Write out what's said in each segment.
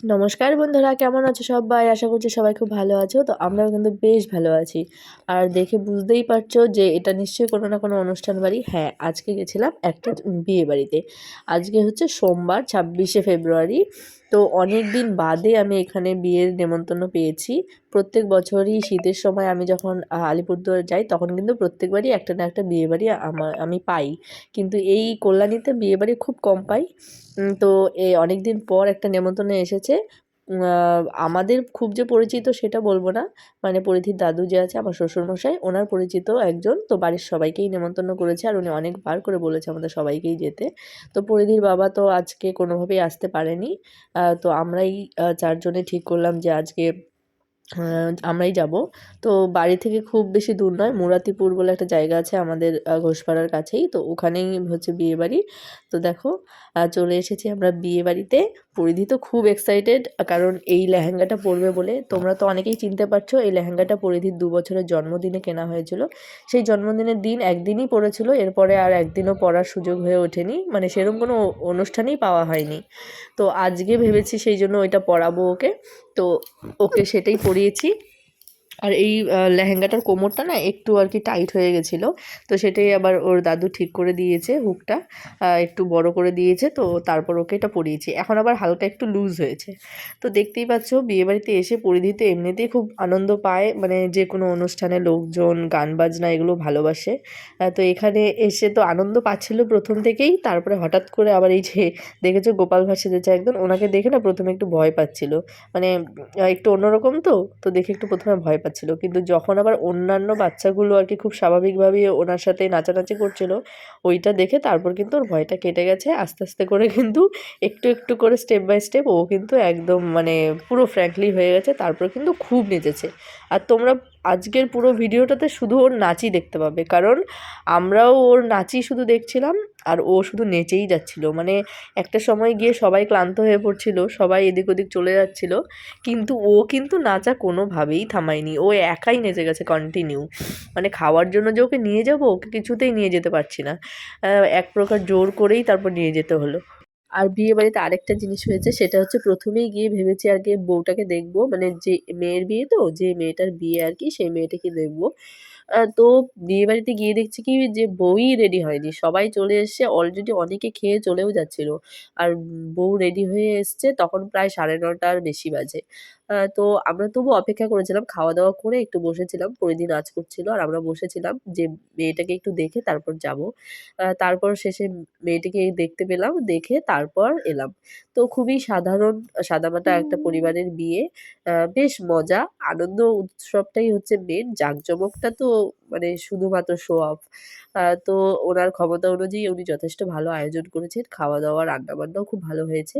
নমস্কার বন্ধুরা, কেমন আছো সবাই? আশা করছি সবাই খুব ভালো আছো। তো আমরাও কিন্তু বেশ ভালো আছি। আর দেখে বুঝতেই পারছ যে এটা নিশ্চয়ই কোনো না কোনো অনুষ্ঠান বাড়ি। হ্যাঁ আজকে গেছিলাম একটা বিয়ে বাড়িতে। আজকে হচ্ছে সোমবার, ছাব্বিশে ফেব্রুয়ারি। তো অনেক দিন বাদে আমি এখানে বিয়ের নেমন্তন্ন পেয়েছি। প্রত্যেক বছরই শীতের সময় আমি যখন আলিপুরদুয়ার যাই, তখন কিন্তু প্রত্যেকবারই একটা না একটা বিয়ে বাড়ি আমার আমি পাই। কিন্তু এই কল্যাণীতে বিয়েবাড়ি খুব কম পাই। তো এ অনেক দিন পর একটা নেমন্তন্ন এসেছে। আমাদের খুব যে পরিচিত সেটা বলব না। মানে পরিধির দাদু যে আছে, আমার শ্বশুরমশাই, ওনার পরিচিত একজন। তো বাড়ির সবাইকেই নেমন্তন্ন করেছে আর উনি অনেকবার করে বলেছে আমাদের সবাইকেই যেতে। তো পরিধির বাবা তো আজকে কোনোভাবেই আসতে পারেনি। তো আমরাই চারজনে ঠিক করলাম যে আজকে আমরাই যাব। তো বাড়ি থেকে খুব বেশি দূর নয়, মুরাতিপুর বলে একটা জায়গা আছে আমাদের ঘোষপাড়ার কাছেই। তো ওখানেই হচ্ছে বিয়েবাড়ি। তো দেখো চলে এসেছি আমরা বিয়ে বাড়িতে পরিধি তো খুব এক্সাইটেড কারণ এই লেহেঙ্গাটা পরবে বলে। তোমরা তো অনেকেই চিনতে পারছ, এই লেহেঙ্গাটা পরিধির দু বছরের জন্মদিনে কেনা হয়েছিল। সেই জন্মদিনের দিন একদিনই পরেছিল এরপরে আর একদিনও পরার সুযোগ হয়ে ওঠেনি। মানে সেরকম কোনো অনুষ্ঠানেই পাওয়া হয়নি। তো আজকে ভেবেছি সেই জন্য ওইটা পরাবো ওকে। তো ওকে সেটাই পরিয়েছি। আর এই লেহেঙ্গাটার কোমরটা না একটু আর কি টাইট হয়ে গেছিল, তো সেটাই আবার ওর দাদু ঠিক করে দিয়েছে হুকটা একটু বড় করে দিয়েছে, তো তারপর ওকে এটা পরিয়েছি। এখন আবার হালকা একটু লুজ হয়েছে। তো দেখতেই পাচ্ছ, বিয়েবাড়িতে এসে পরিধিতে এমনিতেই খুব আনন্দ পায় মানে যে কোনো অনুষ্ঠানে লোকজন, গান বাজনা এগুলো ভালোবাসে তো এখানে এসে তো আনন্দ পাচ্ছিল প্রথম থেকেই, তারপরে হঠাৎ করে আবার এই যে দেখেছ গোপাল ভাসে যেছে একদম, ওনাকে দেখে না প্রথমে একটু ভয় পাচ্ছিল। মানে একটু অন্যরকম তো তো দেখে একটু প্রথমে ভয় পাচ্ছিল। কিন্তু যখন আবার অন্যান্য বাচ্চাগুলো আর কি খুব স্বাভাবিকভাবেই ওনার সাথে নাচানাচি করছিল, ওইটা দেখে তারপর কিন্তু ওর ভয়টা কেটে গেছে। আস্তে আস্তে করে কিন্তু একটু একটু করে স্টেপ বাই স্টেপ ও কিন্তু একদম মানে পুরো ফ্র্যাঙ্কলি হয়ে গেছে। তারপর কিন্তু খুব নেচেছে। আর তোমরা আজকের পুরো ভিডিওটাতে শুধু ওর নাচই দেখতে পাবে। কারণ আমরাও ওর নাচই শুধু দেখছিলাম আর ও শুধু নেচেই যাচ্ছিল। মানে একটা সময় গিয়ে সবাই ক্লান্ত হয়ে পড়ছিল, সবাই এদিক ওদিক চলে যাচ্ছিল, কিন্তু ও কিন্তু নাচা কোনোভাবেই থামায়নি। ও একাই নেচে গেছে কন্টিনিউ মানে খাওয়ার জন্য যে ওকে নিয়ে যাব, ওকে কিছুতেই নিয়ে যেতে পারছি না। এক প্রকার জোর করেই তারপর নিয়ে যেতে হলো। আর বিয়ে বাড়িতে আরেকটা জিনিস হয়েছে, সেটা হচ্ছে প্রথমেই গিয়ে ভেবেছি আর কি বউটাকে দেখব মানে যে মেয়ের বিয়ে তো, যে মেয়েটার বিয়ে আর কি, সেই মেয়েটাকে দেখব। তো বিয়ে বাড়িতে গিয়ে দেখছি কি যে বউই রেডি হয়নি, সবাই চলে এসছে অলরেডি অনেকে খেয়ে চলেও যাচ্ছিল। আর বউ রেডি হয়ে এসছে, তখন প্রায় সাড়ে নটার বেশি বাজে। তো আমরা তবু অপেক্ষা করেছিলাম খাওয়া দাওয়া করে একটু বসেছিলাম, পরিধি নাচ করছিল আর আমরা বসেছিলাম যে মেয়েটাকে একটু দেখে তারপর যাব। তারপর শেষে মেয়েটিকে দেখতে পেলাম, দেখে তারপর এলাম। তো খুবই সাধারণ, সাদামাটা একটা পরিবারের বিয়ে। বেশ মজা, আনন্দ উৎসবটাই হচ্ছে মেন জাঁকজমকটা তো মানে শুধুমাত্র শো অফ তো ওনার ক্ষমতা অনুযায়ী উনি যথেষ্ট ভালো আয়োজন করেছেন। খাওয়া দাওয়া রান্নাবান্নাও খুব ভালো হয়েছে।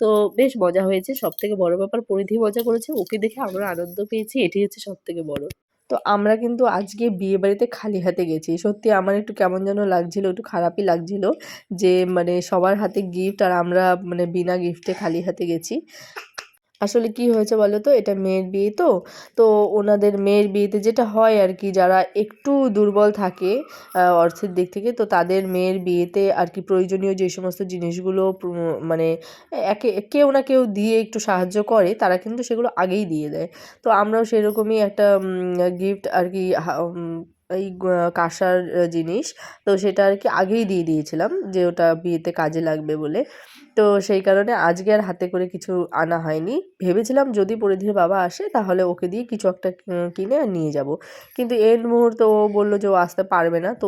তো বেশ মজা হয়েছে। সব থেকে বড় ব্যাপার, পরিধি মজা করেছে। ওকে দেখে আমরা আনন্দ পেয়েছি। এটি হচ্ছে সব থেকে বড়। তো আমরা কিন্তু আজকে বিয়ে বাড়িতে খালি হাতে গেছি। সত্যি আমার একটু কেমন যেন লাগছিল, একটু খারাপই লাগছিল যে মানে সবার হাতে গিফট আর আমরা মানে বিনা গিফটে খালি হাতে গেছি। আসলে কি হয়েছে বলো তো? এটা মেয়ের বিয়ে তো। তো ওনাদের মেয়ের বিয়েতে যেটা হয় আর কি, যারা একটু দুর্বল থাকে অর্থের দিক থেকে, তো তাদের মেয়ের বিয়েতে আর কি প্রয়োজনীয় যে সমস্ত জিনিসগুলো মানে একে, কেউ না কেউ দিয়ে একটু সাহায্য করে, তারা কিন্তু সেগুলো আগেই দিয়ে দেয়। তো আমরাও সেরকমই একটা গিফট আর কি এই কাঁসার জিনিস। তো সেটা আর কি আগেই দিয়ে দিয়েছিলাম যে ওটা বিয়েতে কাজে লাগবে বলে। তো সেই কারণে আজকে আর হাতে করে কিছু আনা হয়নি। ভেবেছিলাম যদি পরিধির বাবা আসে তাহলে ওকে দিয়ে কিছু একটা কিনে নিয়ে যাব। কিন্তু এর মুহূর্তে ও বলল যে ও আসতে পারবে না। তো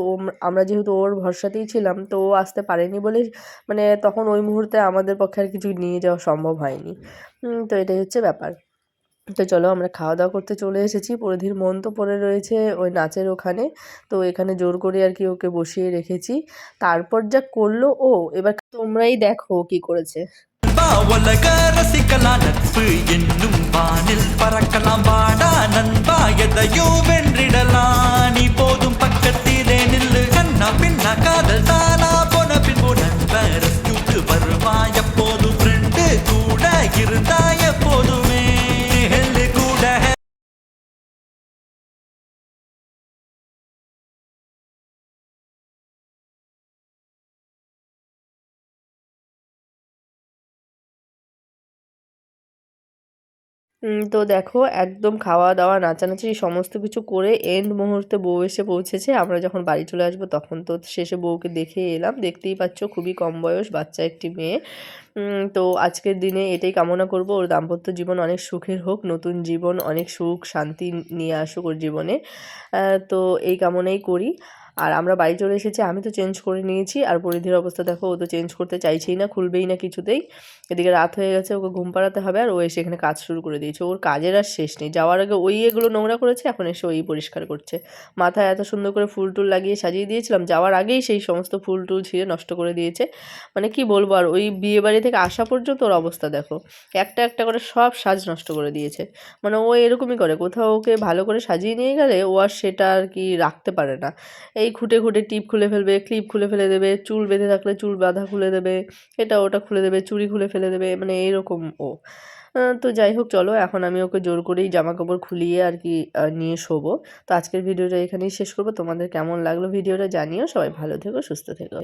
আমরা যেহেতু ওর ভরসাতেই ছিলাম তো ও আসতে পারেনি বলে মানে তখন ওই মুহূর্তে আমাদের পক্ষে আর কিছু নিয়ে যাওয়া সম্ভব হয়নি। তো এটাই হচ্ছে ব্যাপার। তো চলো আমরা খাওয়া দাওয়া করতে চলে এসেছি পরিধির মন তো পড়ে রয়েছে ওই নাচের ওখানে তো এখানে জোর করে আর কি ওকে বসিয়ে রেখেছি তারপর যা করলো ও এবার তোমরাই দেখো কি করেছে உலக ரசிக்கலாம் நட்பு என்னும் வானில் பறக்கலாம் வாடா நண்பா எதையும் வென்றிடலாம் நீ போதும் பக்கத்திலே நில்லு கண்ணா பின்னா காதல் தானா তো দেখো, একদম খাওয়া দাওয়া নাচানাচি সমস্ত কিছু করে এন্ড মুহূর্তে বউ এসে পৌঁছেছে। আমরা যখন বাড়ি চলে আসব তখন তো শেষে বউকে দেখে এলাম। দেখতেই পাচ্ছ খুবই কম বয়স, বাচ্চা একটি মেয়ে। তো আজকের দিনে এটাই কামনা করব। ওর দাম্পত্য জীবন অনেক সুখের হোক, নতুন জীবন অনেক সুখ, শান্তি নিয়ে আসুক ওর জীবনে। তো এই কামনাই করি। আর আমরা বাড়ি চলে এসেছি, আমি তো চেঞ্জ করে নিয়েছি। আর পরিধির অবস্থা দেখো, ও তো চেঞ্জ করতে চাইছেই না, খুলবেই না কিছুতেই। এদিকে রাত হয়ে গেছে, ওকে ঘুম পাড়াতে হবে আর ও এসে এখানে কাজ শুরু করে দিয়েছে। ওর কাজের আর শেষ নেই। যাওয়ার আগে ওই এগুলো নোংরা করেছে, এখন এসে ওই পরিষ্কার করছে। মাথায় এত সুন্দর করে ফুল টুল লাগিয়ে সাজিয়ে দিয়েছিলাম, যাওয়ার আগেই সেই সমস্ত ফুল টুল ছিঁড়ে নষ্ট করে দিয়েছে। মানে কি বলব আর, ওই বিয়ে বাড়ি থেকে আসা পর্যন্ত ওর অবস্থা দেখো। একটা একটা করে সব সাজ নষ্ট করে দিয়েছে। মানে ও এরকমই করে, কোথাও ওকে ভালো করে সাজিয়ে নিয়ে গেলে ও আর সেটা আর কি রাখতে পারে না। এই খুঁটে খুঁটে টিপ খুলে ফেলবে, ক্লিপ খুলে ফেলে দেবে, চুল বেঁধে থাকলে চুল বাঁধা খুলে দেবে, এটা ওটা খুলে দেবে, চুড়ি খুলে ফেলে দেবে মানে এইরকম ও। তো যাই হোক, চলো এখন আমি ওকে জোর করেই জামা কাপড় খুলিয়ে আর কি নিয়ে শোবো। তো আজকের ভিডিওটা এখানেই শেষ করব। তোমাদের কেমন লাগল ভিডিওটা জানিও। সবাই ভালো থেকো, সুস্থ থেকো।